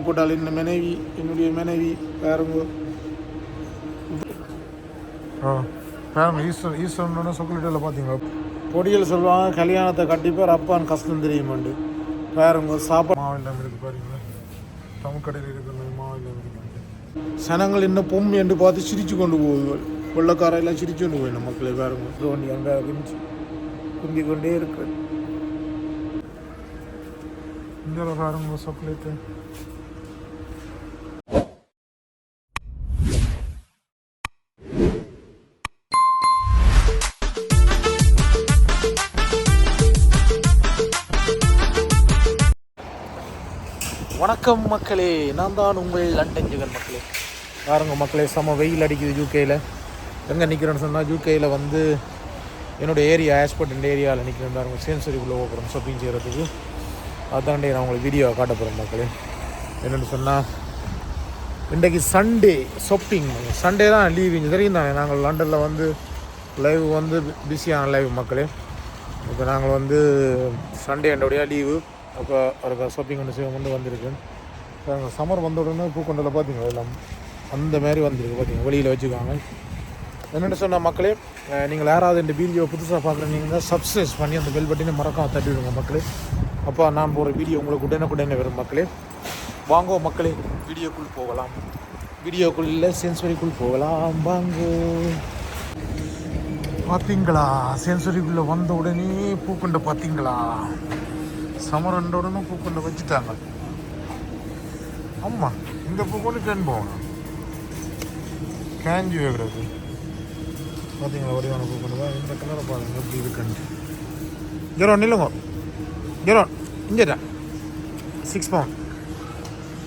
போட்டால் இந்த மனைவி என்னுடைய மனைவி பாருங்க பாருங்க ஈஸ்வர் ஈஸ்வரன் சொக்கலிட்டில் பார்த்தீங்களா பொடியில் சொல்லுவாங்க கல்யாணத்தை கட்டிப்பார் அப்பான்னு கஷ்டம் தெரியுமாண்டு பாருங்க சாப்பாடு மாவில்லம் இருக்கு பாருங்க தமிழ்கடையில் இருக்கிற மாவில்லம் இருக்கு சனங்கள் என்ன பொம்மை என்று பார்த்து சிரிச்சு கொண்டு போகுது வெள்ளக்கார எல்லாம் சிரிச்சு கொண்டு போயிடும் மக்களை பாருங்க தோண்டி அங்கே குஞ்சு குந்தி கொண்டே இருக்கு இந்த பாருங்க சாக்லேட்டு வணக்கம் மக்களே. நான் தான் உங்கள் லண்டன் ஜெகன் மக்களே. பாருங்க மக்களே செம வெயில் அடிக்குது யூகேயில் எங்கே நிற்கிறேன்னு சொன்னால் யூகேயில் வந்து என்னோடய ஏரியா ஆஸ்பர்ட் ஏரியாவில் நிற்கிறேன் பாருங்க. சேன்சரிக்குள்ளே போகிறோம் ஷாப்பிங் செய்கிறதுக்கு அதாண்டே நான் உங்களுக்கு வீடியோவை காட்ட போகிறேன் மக்களே. என்னென்னு சொன்னால் இன்றைக்கு சண்டே ஷாப்பிங் சண்டே தான் லீவ் இங்கே. தெரியும் தானே நாங்கள் லண்டனில் வந்து லைவ் வந்து பிஸியான லைவ் மக்களே. இப்போ நாங்கள் வந்து சண்டே என்னுடைய லீவு ஒரு ஷாப்பிங் ஒன்று செய்ய கொண்டு வந்திருக்கு. நாங்கள் சம்மர் வந்த உடனே பூக்கொண்டில் பார்த்தீங்களா எல்லாம்? அந்த மாதிரி வந்திருக்கு பார்த்தீங்க வெளியில் வச்சுக்காங்க என்னென்னு சொன்ன மக்களே நீங்கள் யாராவது இந்த வீடியோ புதுசாக பார்க்குற நீங்கள் சப்ஸ்கிரைஸ் பண்ணி அந்த பெல் பட்டினை மறக்காம தட்டி விடுங்க மக்களே. அப்போ நான் போகிற வீடியோ உங்களுக்கு உடனே வரும் மக்களே. வாங்கோ மக்களே வீடியோக்குள் போகலாம். வீடியோக்குள் இல்லை சென்சுரிக்குள் போகலாம். வாங்கோ. பார்த்தீங்களா? சென்சுரிக்குள்ளே வந்த உடனே பூக்கொண்டை பார்த்தீங்களா? சமர் ரெண்ட உடனே பூக்கொண்டை வச்சுட்டாங்க. ஆமாம் இந்த பூக்கொண்டு கேன் போகணும். கேஞ்சி வைக்கிறது பார்த்தீங்களா வடிவான பூக்கொண்டு தான். இந்த கலரை பாருங்க எப்படி இருக்குன்ட்டு ஜெரோ நில்லுங்க. ஜெரோ இங்கேடா சிக்ஸ் பவுண்ட்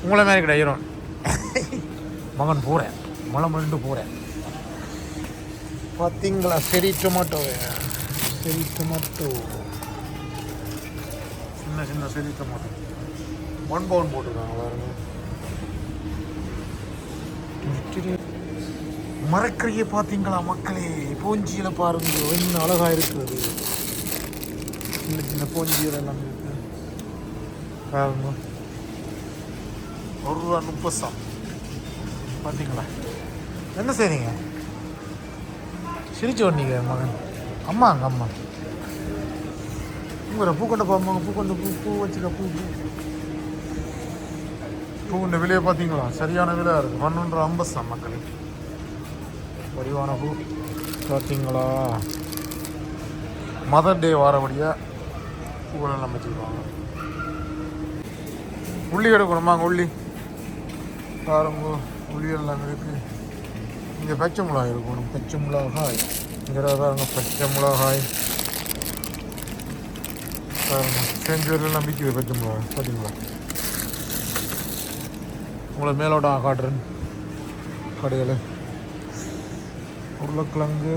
உங்களை மாதிரி கிடையாது ஜெரோ மகன் போகிறேன் மழை மண்டு போகிறேன் பார்த்தீங்களா சரி டொமாட்டோ சரி டொமாட்டோ சின்ன சின்ன சரி டொமாட்டோ ஒன் பவுன் போட்டிருக்காங்க பாருங்க மரக்கறியை பார்த்தீங்களா மக்களே? பூஞ்சியில் பாருங்க என்ன அழகா இருக்கிறது. சின்ன சின்ன பூஞ்சியில் எல்லாம் இருக்கு. பாருங்க. ஒரு ரூபா முப்பது பார்த்தீங்களா? என்ன செய்றீங்க? சிரிச்சு வந்தீங்க மகன். அம்மா அங்கே அம்மா. உங்களை பூக்கொண்ட போம்மா பூக்கொண்ட பூ பூ வச்சுக்க பூ பூ. பூவுண்ட விலையை பார்த்தீங்களா? சரியான விலையாக இருக்குது பன்னெண்டு ஐம்பது மக்களே. வடிவான பூ. பார்த்தீங்களா? மதர் டே வாரபடியாக பூவெல்லாம் வச்சுக்குவாங்க உள்ளி எடுக்கணுமா அங்கே உள்ளி? பாருங்க உள்ளி எல்லாம் இருக்குது இங்கே பச்சை மிளகாய் இருக்கணும் பச்சை மிளகாய். இங்கே பாருங்க பச்சை மிளகாய். செஞ்சூரெல்லாம் விற்கிது மிளகாய் பார்த்தீங்களா உங்களை மேலோட காட்டுறேன். கடையில். உருளைக்கிழங்கு.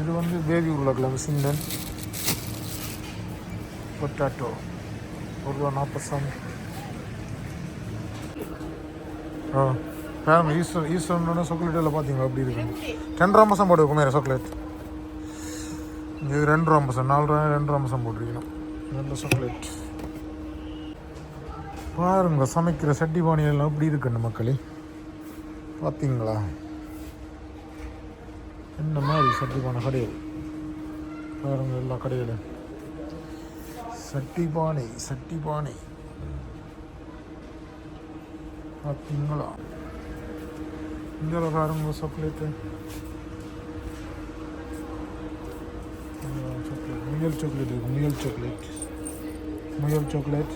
இது வந்து பேபி உருளைக்கிழங்கு சிந்தன் பொட்டாட்டோ ஒரு ரூபா நாற்பது சாமி. ஆ பாருங்க ஈஸ்வர் ஈஸ்வரனோட சாக்லேட்டில் பார்த்தீங்களா? அப்படி இருக்கு? ரெண்டு ரூபா மாதம் போட்டு மேலே சாக்லேட் இது ரெண்டு மாதம் நாலு ரூபா ரெண்டு மாதம் போட்டிருக்கணும். நல்ல சாக்லேட் பாருங்க சமைக்கிற சட்டி பானையெல்லாம் அப்படி இருக்குன்னு மக்களே. பார்த்தீங்களா இந்த மாதிரி சட்டி பானை கடையில் பாருங்க எல்லா கடையில் சட்டி பானை சட்டி பானை. பார்த்தீங்களா இங்கே பாருங்க சாக்லேட்டு சாக்லேட் முயல் சாக்லேட் இருக்குது முயல் சாக்லேட் முயல் சாக்லேட்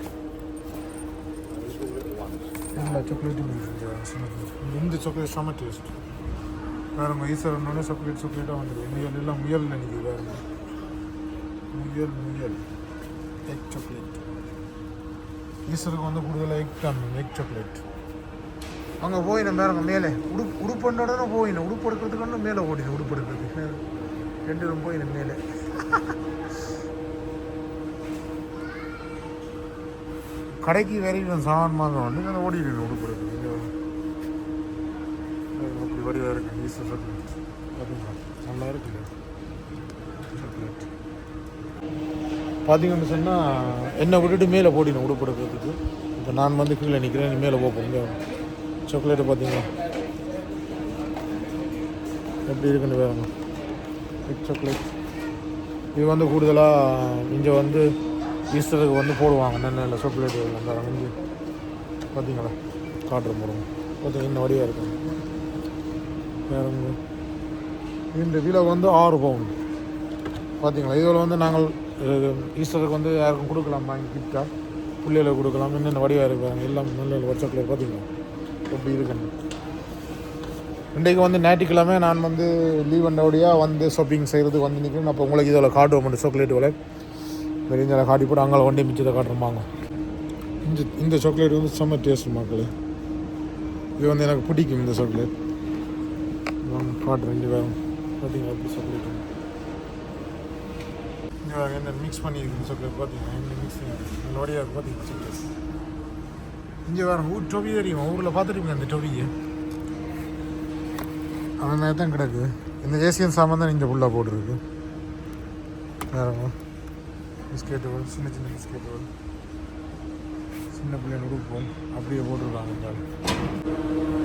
எல்லா சாக்லேட்டும் இருக்குது இந்த சாக்லேட் செம்ம டேஸ்ட் வேறு ஈஸ்வரனோட சாக்லேட் சாக்லேட்டாக வந்துருக்கு முயல் எல்லாம் முயல் நினைக்குது வேறு முயல் முயல். எக் சாக்லேட் ஈஸ்வருக்கு வந்து கூடுதலாக எக் தான் எக் சாக்லேட் அங்கே போயினேன் பாருங்க மேலே. உடுப்பு உடுப்புண்டோட போயினேன். உடுப்பு எடுக்கிறதுக்கு மேலே ஓடினேன் உடுப்பு எடுக்கிறதுக்கு. மேலே ரெண்டு ரூம் போயினேன் மேலே. கடைக்கு வரைக்கும் சாமான் வாங்க வந்து நான் ஓடிடுவேன் உடுப்பு அப்படி வடிவாக இருக்கு. ஈஸ்வர் சாக்லேட் நல்லா இருக்குல்ல சாக்லேட் பார்த்தீங்கன்னு சொன்னால் என்னை விட்டுட்டு மேலே போடினேன் உடுப்பு இப்போ நான் வந்து கீழே நிற்கிறேன் மேலே போக சாக்லேட்டு பார்த்தீங்களா எப்படி இருக்குன்னு வேறுங்க பிக் சாக்லேட் இது வந்து கூடுதலாக இங்கே வந்து ஈஸ்டருக்கு வந்து போடுவாங்க. நல்ல சாக்லேட் அந்த அமைஞ்சு பார்த்தீங்களா காட்டுற முருங்க பார்த்தீங்க இன்னும் வடிவாக இருக்கும். வேறு இந்த விலை வந்து ஆறு பவுன். பார்த்தீங்களா இதில் வந்து நாங்கள் ஈஸ்டருக்கு வந்து யாருக்கும் கொடுக்கலாம். வாங்கி கிஃப்டாக பிள்ளைகளுக்கு கொடுக்கலாம். என்னென்ன வடிவாக இருக்காங்க எல்லாம் நல்ல நல்ல பார்த்தீங்களா அப்படி இருக்குன்னு. இன்றைக்கு வந்து ஞாயிற்றுக்கிழமை நான் வந்து லீவ் வந்தபடியாக வந்து ஷாப்பிங் செய்கிறது வந்து நிற்கிறேன் அப்போ உங்களுக்கு இதில் காட்டுவோம். சாக்லேட் விலை. வெளியில் காட்டி போட்டு அங்கே வண்டி மிச்சத்தை காட்டுறோமாங்க. இந்த இந்த சாக்லேட் வந்து செம்ம டேஸ்ட் மக்களே. இது வந்து எனக்கு பிடிக்கும் இந்த சாக்லேட் காட்டுறேன் இங்கே வேறு பார்த்தீங்களா எப்படி சாக்லேட் இங்கே என்ன மிக்ஸ் பண்ணியிருக்கு சாக்லேட் பார்த்தீங்கன்னா இந்த மிக்ஸிங் நல்லபடியாக இருக்குது பார்த்தீங்கன்னா சாக்லேட் இங்கே வேறு ஊர் டொவி தெரியும்? ஊரில் பார்த்துருப்பீங்க அந்த டொவியை அவன் மாதிரி தான் கிடக்கு. இந்த ஏசியன் சாமான் தான் இங்கே ஃபுல்லாக போட்டிருக்கு. வேறங்க பிஸ்கெட்டுகள் சின்ன சின்ன பிஸ்கெட்டுகள் சின்ன பிள்ளைங்க கொடுப்போம் அப்படியே போட்டிருக்காங்க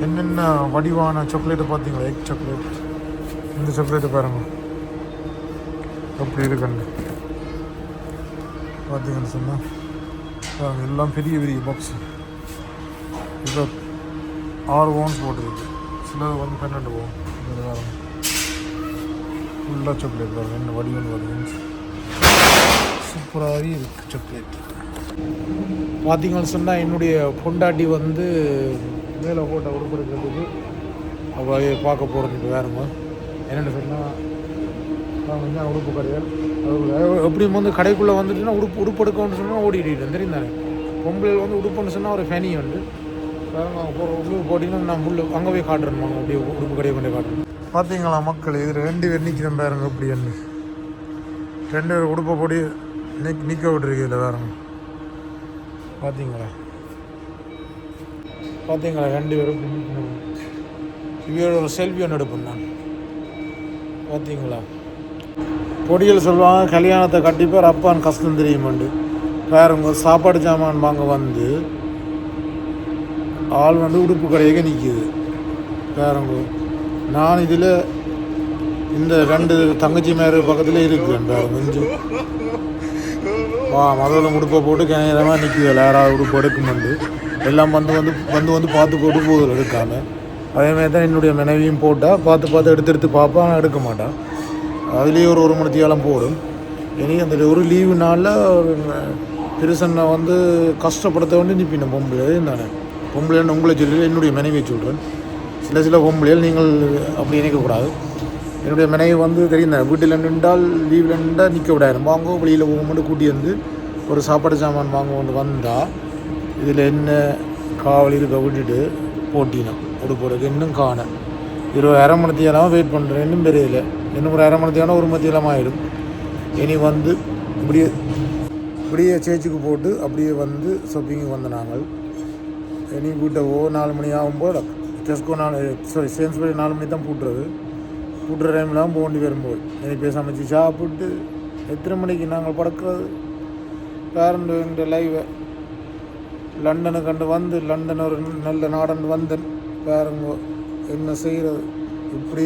என்னென்ன வடிவான சாக்லேட்டு பார்த்தீங்களா? எக் சாக்லேட் இந்த சாக்லேட்டு பாருங்க. அப்படி இருக்குன்னு பார்த்தீங்கன்னு சொன்னால் எல்லாம் பெரிய பெரிய பாக்ஸ் இப்போ ஆறு ஓன்ஸ் போட்டிருக்கு. சிலது வந்து பன்னெண்டு ஓன் இது ஃபுல்லாக சாக்லேட் பாருங்க. என்ன வடிவம் பார்த்தீங்கன்னு சூப்பராகவே இருக்குது சாக்லேட் பார்த்தீங்கன்னு சொன்னால் என்னுடைய பொண்டாட்டி வந்து மேலே போட்ட உடுப்பு எடுக்கிறதுக்கு அவள் பார்க்க போகிறது வேறுங்க என்னென்னு சொன்னால் நான் வந்து உடுப்பு கடைகள் எப்படியும் வந்து கடைக்குள்ளே வந்துட்டுனா உடுப்பு உடுப்பு எடுக்கணும்னு சொன்னால் ஓடிட்டு தெரியும் பொம்பளை வந்து உடுப்புன்னு சொன்னால் ஒரு ஃபேனி உண்டு. வேற அவங்க போகிற போட்டிங்கன்னா நான் உள்ள அங்கே போய் காட்டுறேன் நாங்கள் அப்படியே உடுப்பு கடையை கொண்டு காட்டுறேன். பார்த்தீங்களா மக்கள் இது ரெண்டு பேர் நிற்கிறேன் பாருங்க அப்படி என்ன ரெண்டு பேர் உடுப்பை போட்டி நிக் நிற்க விட்டுருக்கு இதில் வேறு பார்த்தீங்களா பார்த்தீங்களா ரெண்டு பேரும் இப்படி இவரோட ஒரு செல்ஃபி ஒன்று எடுப்பேன் நான். பார்த்தீங்களா பொடிகள் சொல்லுவாங்க கல்யாணத்தை கட்டிப்பார் அப்பான் கஷ்டம் தெரியுமாண்டு. பாருங்க சாப்பாடு சாமான் வாங்க வந்து ஆள் வந்து உடுப்பு கடையாக நிற்கிது வேறவங்க நான் இதில் இந்த ரெண்டு தங்கச்சி மேரு பக்கத்தில் இருக்கிறேன் பாருங்க வா முதல்ல உடுப்பை போட்டு கிணறமாக நிற்குது யாராவது உடுப்பு எடுக்குமெண்டு எல்லாம் வந்து வந்து வந்து வந்து பார்த்து போட்டு போதில் எடுக்காம. அதேமாதிரி தான் என்னுடைய மனைவியும் போட்டால் பார்த்து பார்த்து எடுத்து எடுத்து பார்ப்பா ஆனால் எடுக்க மாட்டான் அதுலேயே ஒரு ஒரு மணி தேலம் போடும். இனி அந்த ஒரு லீவு நாளில் ஒரு பெருசனை வந்து கஷ்டப்படுத்த வேண்டி நிற்பின பொம்பளை தானே. பொம்பளைன்னு உங்களை சொல்லி என்னுடைய மனைவியை சொல்கிறேன் சில சில பொம்பளைகள் நீங்கள் அப்படி நினைக்கக்கூடாது. என்னுடைய மனைவி வந்து தெரியும் தானே வீட்டில் நின்றால் லீவில் நின்றால் நிற்க விடாது. வாங்கோ வெளியில் போகும்போது கூட்டி வந்து ஒரு சாப்பாடு சாமான் வாங்க கொண்டு வந்தால் இதில் என்ன காவல் இருக்க விட்டுட்டு போட்டினோம். உடுப்புறதுக்கு இன்னும் காண இருபது அரை மணி தேலாம் வெயிட் பண்ணுறேன் இன்னும் தெரியல இன்னும் ஒரு அரை மணி தேலாம் ஒரு மணி தேலாம் ஆயிடும். இனி வந்து இப்படியே இப்படியே சேச்சுக்கு போட்டு அப்படியே வந்து ஷாப்பிங்கு வந்த நாங்கள் இனி வீட்டை ஓ நாலு மணி ஆகும்போது டெஸ்கோ நாலு சாரி சேன்ஸ்பரி நாலு மணி தான் பூட்டுறது. கூட்டுற டைம்லாம் போண்டி வரும்போது இனி போய் சமைச்சு சாப்பிட்டு எத்தனை மணிக்கு நாங்கள் படுக்கிறது? பேரண்ட் என்ற லைவை லண்டனை கண்டு வந்து லண்டன் ஒரு நல்ல நாடன் வந்தேன். பேரங்க என்ன செய்கிறது? இப்படி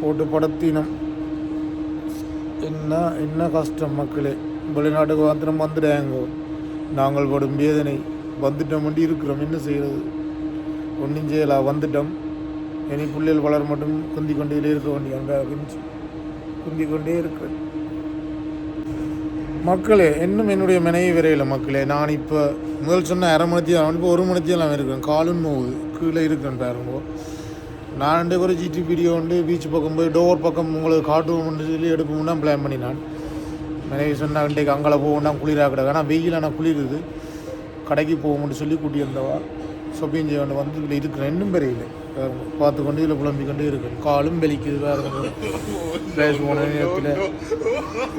போட்டு படத்தினம். என்ன என்ன கஷ்டம் மக்களே? வெளிநாட்டுக்கு வந்துடும் வந்துடாங்க நாங்கள் படும் வேதனை. வந்துட்டோம் இருக்கிறோம். என்ன செய்கிறது? ஒன்றும் செய்யலாம் வந்துட்டோம். இனி புள்ளியல் வளர் மட்டும் குந்தி கொண்டே இருக்க வேண்டிய அங்கே குந்தி கொண்டே இருக்கிறேன் மக்களே இன்னும் என்னுடைய மனைவி விரையில் மக்களே நான் இப்போ முதல் சொன்ன அரை மணித்தி இப்போ ஒரு மணித்தியெல்லாம் இருக்கேன். காலும் நோவு கீழே இருக்கிறேன் பாருங்க. நான் ரெண்டு பேரும் ஜிடி வீடியோ வந்து பீச் பக்கம் போய் டோர் பக்கம் உங்களுக்கு காட்டுவோம்னு சொல்லி எடுப்போம்னா பிளான் பண்ணி நான். மனைவி சொன்னால் இன்றைக்கு அங்கே போகணும்னா குளிராக கிடக்கு ஆனால் வெயில் ஆனால் குளிருது. கடைக்கு போகணும்னு சொல்லி கூட்டி ஷாப்பிங் செய்ய வந்து இதில் இருக்கிறேன் ரெண்டும் பெரியல பார்த்து கொண்டு இதில் புலம்பிக் கொண்டு இருக்கு. காலும் வெளிக்குது வேறு பிளேஸ் போன நேரத்தில்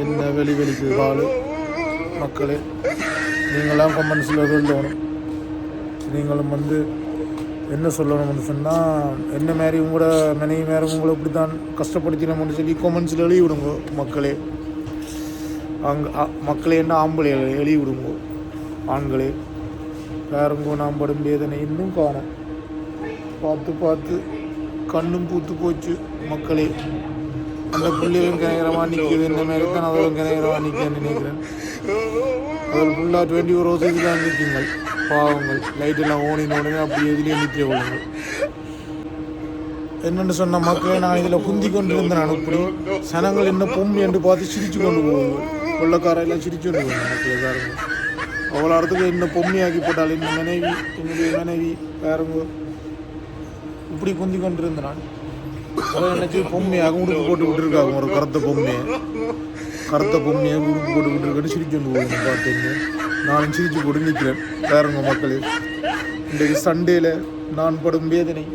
என்ன வெளி வெளிக்குது கால் மக்களே நீங்களாம் கமெண்ட்ஸில் சொல்லணும் நீங்களும் வந்து என்ன சொல்லணும்னு சொன்னால் என்ன மாதிரி உங்களோட மனைவி மேலே உங்களை இப்படி தான் கஷ்டப்படுத்தினோம்னு சொல்லி கமெண்ட்ஸில் எழுதி விடுங்க மக்களே. அங்கே மக்களே என்ன ஆம்பளை எழுதி விடுங்க ஆண்களே. பாருங்க நாம் படும் வேதனை இன்னும் காணும் பார்த்து பார்த்து கண்ணும் பூத்து போச்சு மக்களே. அந்த பிள்ளைகளும் கிணக்கிறமா நிற்கிது இந்த மாதிரி தான் அவளும் கிணக்கிறமா நிற்கிறேன்னு நினைக்கிறேன். அதில் ஃபுல்லாக டுவெண்ட்டி ஃபோர் ஹவர்ஸுக்கு தான் நிற்குங்கள். பாவங்கள். லைட் எல்லாம் உடனே அப்படி எதுலேயே நிற்க கொள்ளுங்கள் என்னென்னு சொன்ன மக்களை நான் இதில் குந்தி கொண்டு இருந்தேன் அனுப்பி சனங்கள் என்ன பொம்மை என்று பார்த்து சிரிச்சு கொண்டு போவாங்க வெள்ளக்காரெல்லாம் சிரிச்சு கொண்டு போகுது மக்களே அவ்வளோ இடத்துக்கு என்ன பொம்மையாக்கி போட்டால் இந்த மனைவி என்னுடைய மனைவி வேறவங்க இப்படி குந்தி கொண்டிருந்த நான் அதை நினச்சி பொம்மையாக உடுப்பு போட்டு விட்டுருக்காங்க. ஒரு கருத்த பொம்மையை. கருத்த பொம்மையை உடுப்பு போட்டு விட்டுருக்கேன்னு சிரிச்சு கொண்டு போகுது. பார்த்தீங்க நானும் சிரிச்சு போட்டு நிற்கிறேன் வேறவங்க மக்களே இன்றைக்கு சண்டேல நான் படும் வேதனை.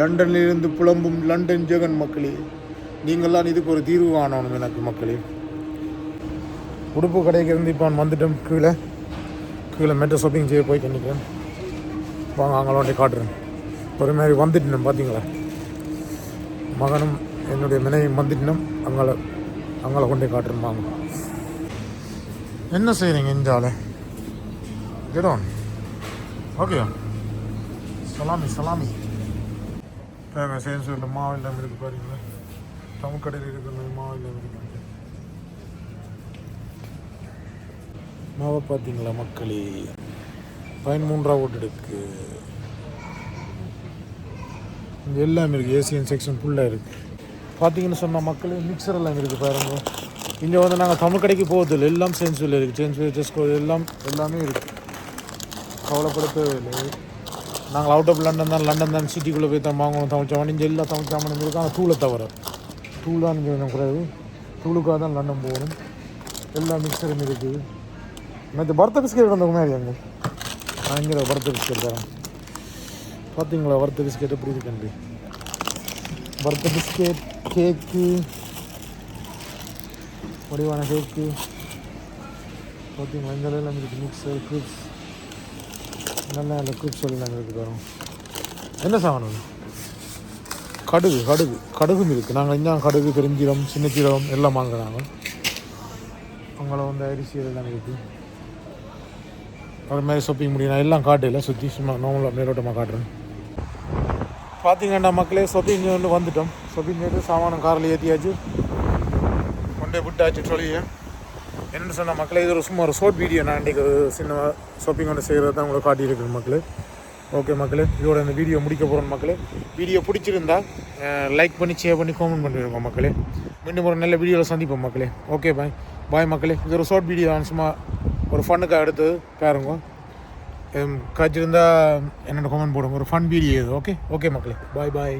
லண்டனில் இருந்து புலம்பும் லண்டன் ஜெகன் மக்களே நீங்கள்தான் இதுக்கு ஒரு தீர்வு காணணும் எனக்கு மக்களே. உடுப்பு கடைக்கு இருந்து இப்போ நான் வந்துட்டோம். கீழே. கீழே மெட்ரோ ஷாப்பிங் செய்ய போய் நிற்கிறேன் வாங்க அங்கே காட்டுறேன். ஒரு மாதிரி வந்துட்டேன் பார்த்தீங்களா மகனும் என்னுடைய மனைவியும் வந்துட்டோம். அங்கே அங்கே கொண்டே காட்டுறேன் வாங்க. என்ன செய்கிறீங்க இந்த கிடோன் ஓகே சலாமி சலாமி பாருங்க சேன்சூரில் மாவு இல்லாமல் இருக்குது பாருங்களேன். தமிழ்கடையில் இருக்கிற மாவு இல்லாமல் மாவை பார்த்தீங்களா மக்களே? பதிமூன்றாம் ஓட்டு இருக்கு இங்கே எல்லாமே இருக்குது ஏசியன் செக்ஷன் ஃபுல்லாக இருக்குது பார்த்தீங்கன்னு சொன்னால் மக்களே மிக்சர் எல்லாம் இருக்குது பாருங்க. இங்கே வந்து நாங்கள் தமிழ் கடைக்கு போகிறதில்ல எல்லாம் சேன்சூரில் இருக்குது சேன்சூர் செஸ்கோ எல்லாம் எல்லாமே இருக்குது கவலைப்பட தேவையில்லை. நாங்கள் அவுட் ஆஃப் லண்டன் தான் லண்டன் தான் சிட்டிக்குள்ளே போய் தான் வாங்குவோம் தமிழ் சாமான் இங்கே எல்லா தமிழ் சாமானும் இருக்குது ஆனால் தூளை தவிர. தூள் தான் இங்கே கொஞ்சம் குறைவு தூளுக்காக தான் லண்டன் போகணும். எல்லா மிக்சரும் இருக்குது. நேற்று பர்த்த பிஸ்கெட் வந்த மாதிரி அங்கே. நான் இங்கே பர்த்த பிஸ்கெட் தரேன். பார்த்தீங்களா வறுத்த பிஸ்கெட் எப்படி இருக்குண்டு வறுத்த பிஸ்கெட் கேக்கு முடிவான கேக்கு பார்த்தீங்களா இந்த எல்லாம் இருக்குது மிக்சர் கிரிப்ஸ் நல்ல நல்ல கிரிப்ஸ் எல்லாம் இருக்குது வரும் என்ன சாமான் கடுகு கடுகு. கடுகும் இருக்குது நாங்கள் இன்னும் கடுகு பெருஞ்சீரம் சின்ன சீரகம் எல்லாம் வாங்குறாங்க. அவங்கள வந்து அரிசி எல்லாம் இருக்குது மாதிரி ஷாப்பிங் முடியும் நான் எல்லாம் காட்டல சுற்றி சும்மா நார்மலாக மேலோட்டமாக காட்டுறேன். பார்த்தீங்கன்னா மக்களே ஷாப்பிங் வந்து வந்துட்டோம். ஷாப்பிங் சேர்த்து சாமானம் காரில் ஏற்றியாச்சு கொண்டே விட்டாச்சு சொல்லியே என்னென்னு சொன்னால் மக்களே இது ஒரு சும்மா ஒரு ஷார்ட் வீடியோ நான் இன்றைக்கி ஒரு சின்ன ஷாப்பிங் ஒன்று செய்கிறது தான் உங்களை காட்டியிருக்கேன் மக்களே. ஓகே மக்களே இதோட இந்த வீடியோ முடிக்க போகிறோம் மக்களே. வீடியோ பிடிச்சிருந்தா லைக் பண்ணி ஷேர் பண்ணி காமெண்ட் பண்ணிடுங்க மக்களே. மீண்டும் ஒரு நல்ல வீடியோவில் சந்திப்போம் மக்களே. ஓகே பாய் பாய் மக்களே. இது ஒரு ஷார்ட் வீடியோ தான். சும்மா ஒரு ஃபன்னுக்காக எடுத்து பாருங்க. காய்ச்சிருந்தா என்னோட கமெண்ட் போடுங்க. ஒரு ஃபன் வீடியோ இது ஓகே ஓகே மக்களே. Bye bye